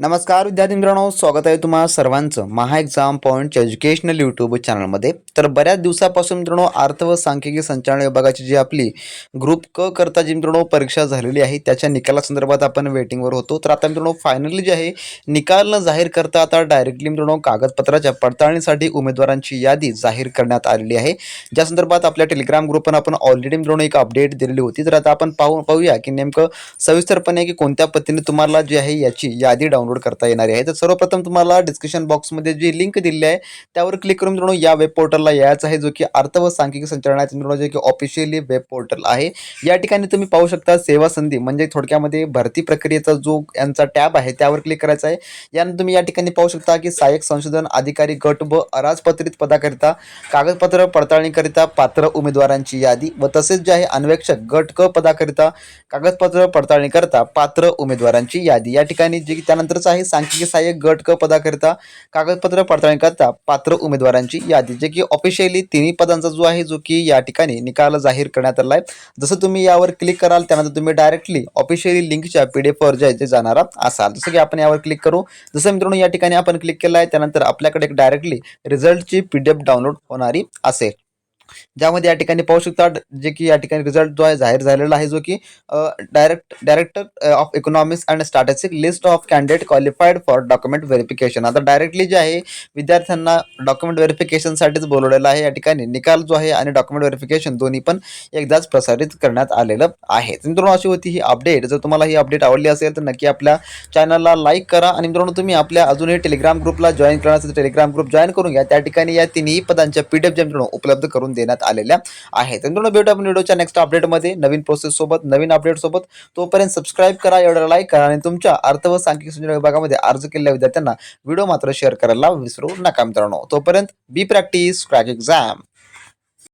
नमस्कार विद्यार्थी मित्रांनो स्वागत आहे तुम्हाला सर्वांचं महा एक्झाम पॉईंटच्या एज्युकेशनल यूट्यूब चॅनलमध्ये तर बऱ्याच दिवसापासून मित्रांनो अर्थ व सांख्यिकी संचालन विभागाची जी आपली ग्रुप क करता जी मित्रांनो परीक्षा झालेली आहे त्याच्या निकालासंदर्भात आपण वेटिंगवर होतो. तर आता मित्रांनो फायनली जे आहे निकाल न जाहीर करता आता डायरेक्टली मित्रांनो कागदपत्राच्या पडताळणीसाठी उमेदवारांची यादी जाहीर करण्यात आलेली आहे. ज्या संदर्भात आपल्या टेलिग्राम ग्रुपवर आपण ऑलरेडी मित्रांनो एक अपडेट दिलेली होती. तर आता आपण पाहू पाहूया की नेमकं सविस्तरपणे की कोणत्या पद्धतीने तुम्हाला जी आहे याची यादी डाउनलोड करता येणार आहे. तर सर्वप्रथम तुम्हाला डिस्क्रिप्शन बॉक्समध्ये जी लिंक दिली आहे त्यावर क्लिक करून मित्रांनो या वेब पोर्टलला यायचं आहे जो की अर्थ व सांख्यिक संचालनाचे मित्रांनो जे की ऑफिशियली वेब पोर्टल आहे. या ठिकाणी तुम्ही पाहू शकता सेवा संधी म्हणजे थोडक्यामध्ये भरती प्रक्रियेचा जो यांचा टॅब आहे त्यावर क्लिक करायचा आहे. यानंतर तुम्ही या ठिकाणी पाहू शकता की सहाय्यक संशोधन अधिकारी गट व अराजपत्रित पदाकरिता कागदपत्र पडताळणीकरिता पात्र उमेदवारांची यादी व तसेच जे आहे अन्वेक्षक गट क पदाकरिता कागदपत्र पडताळणीकरता पात्र उमेदवारांची यादी. या ठिकाणी जे की पात्रच आहे सांख्यिकी सहाय्यक गट क पदाकरिता कागदपत्र पडताळणीकरता पात्र उमेदवारांची यादी जे की ऑफिशियली तिन्ही पदांचा जो आहे जो की या ठिकाणी निकाल जाहीर करण्यात आला आहे. जसं तुम्ही यावर क्लिक कराल त्यानंतर तुम्ही डायरेक्टली ऑफिशियली लिंकच्या पी डी एफवर जे आहे जाणार असाल. जसं की आपण यावर क्लिक करू. जसं मित्रांनो या ठिकाणी आपण क्लिक केलं आहे त्यानंतर आपल्याकडे डायरेक्टली रिझल्टची पी डी एफ डाउनलोड होणारी असेल. ज्यामध्ये या ठिकाणी पाहू शकता जे की या ठिकाणी रिझल्ट जो आहे जाहीर झालेला आहे जो की direct director of economics and statistic list of candidate qualified for document verification आता डायरेक्टली जे आहे विद्यार्थ्यांना डॉक्युमेंट व्हेरिफिकेशनसाठीच बोलवलेलं आहे. या ठिकाणी निकाल जो आहे आणि डॉक्युमेंट व्हेरिफिकेशन दोन्ही पण एकदाच प्रसारित करण्यात आलेलं आहे. मित्रांनो अशी होती ही अपडेट जर तुम्हाला ही अपडेट आवडली असेल तर नक्की आपल्या चॅनलला लाईक करा. आणि मित्रांनो तुम्ही आपल्या अजूनही टेलिग्राम ग्रुपला जॉईन करणार असेल तर टेलिग्राम ग्रुप जॉईन करून घ्या. त्या ठिकाणी या तिन्ही पदांच्या पी डी एफ मित्रांनो उपलब्ध करून देण्यात आलेल्या आहेत. तर मित्रांनो भेटू आपण व्हिडिओच्या नेक्स्ट अपडेटमध्ये नवीन प्रोसेस सोबत नवीन अपडेट सोबत. तोपर्यंत सबस्क्राईब करा एवढा लाईक करा आणि तुमच्या अर्थ व सांख्यिकी संशोधन विभागामध्ये अर्ज केलेल्या विद्यार्थ्यांना व्हिडिओ मात्र शेअर करायला विसरू नका मित्रांनो. तोपर्यंत बी प्रॅक्टिस क्रॅक एक्झाम